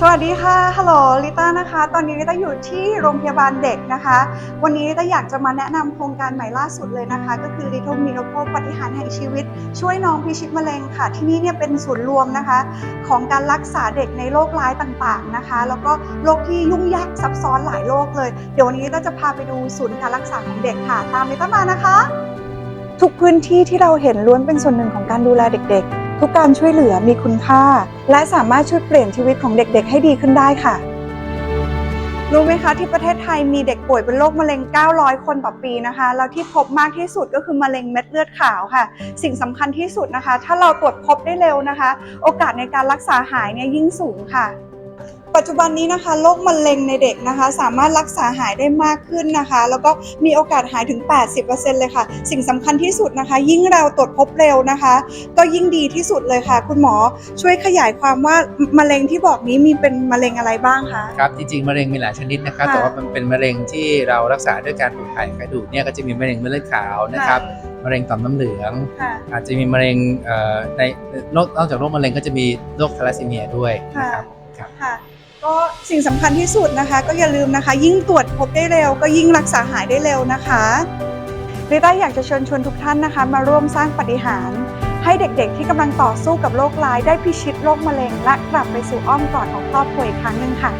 สวัสดีค่ะ ฮัลโหล ลิต้านะคะ ตอนนี้ลิต้าอยู่ที่โรงพยาบาลเด็กนะคะ วันนี้ลิต้าอยากจะมาแนะนำโครงการใหม่ล่าสุดเลยนะคะ ก็คือ Little Miracle ปฏิหารแห่งชีวิต ช่วยน้องพิชิตมะเร็งค่ะ ที่นี่เนี่ยเป็นศูนย์รวมนะคะ ของการรักษาเด็กในโรคร้ายต่างๆนะคะ แล้วก็โรคที่ยุ่งยากซับซ้อนหลายโรคเลย เดี๋ยววันนี้ลิต้าจะพาไปดูศูนย์การรักษาของเด็กค่ะ ตามลิต้ามานะคะ ทุกพื้นที่ที่เราเห็นล้วนเป็นส่วนหนึ่งของการดูแลเด็กๆ ทุกการช่วยเหลือมีคุณค่า และสามารถช่วยเปลี่ยนชีวิตของเด็กๆ ให้ดีขึ้นได้ค่ะ รู้ไหมคะที่ประเทศไทยมีเด็กป่วยเป็นโรคมะเร็ง 900 คนต่อปีนะคะ แล้วที่พบมากที่สุดก็คือมะเร็งเม็ดเลือดขาวค่ะ สิ่งสำคัญที่สุดนะคะ ถ้าเราตรวจพบได้เร็วนะคะ โอกาสในการรักษาหายเนี่ยยิ่งสูงค่ะ ปัจจุบันนี้นะคะโรคมะเร็งในเด็กนะคะ สามารถรักษาหายได้มากขึ้นนะคะ แล้วก็มีโอกาสหายถึง 80%เลยค่ะ สิ่งสำคัญที่สุดนะคะ ยิ่งเราตรวจพบเร็วนะคะ ก็ยิ่งดีที่สุดเลยค่ะ คุณหมอช่วยขยายความว่ามะเร็งที่บอกนี้มีเป็นมะเร็งอะไรบ้างคะครับจริงๆมะเร็งมีหลายชนิดนะครับค่ะแต่ว่ามันเป็นมะเร็งที่เรารักษาด้วยการปลูกถ่ายกระดูกเนี่ยก็จะมีมะเร็งเม็ดเลือดขาวนะครับมะเร็งต่อมน้ำเหลืองค่ะอาจจะมีมะเร็งเอ่อในนอกนอกจากโรคมะเร็งก็จะมีโรคทาลัสซีเมียด้วยนะครับครับค่ะ ก็สิ่งสำคัญที่สุดนะคะ ก็อย่าลืมนะคะ ยิ่งตรวจพบได้เร็ว ก็ยิ่งรักษาหายได้เร็วนะคะลิต้าอยากจะเชิญชวนทุกท่านนะคะ มาร่วมสร้างปฏิหารให้เด็กๆ ที่กำลังต่อสู้กับโรคร้ายได้พิชิตโรคมะเร็ง และกลับไปสู่อ้อมกอดของครอบครัวอีกครั้งหนึ่งค่ะ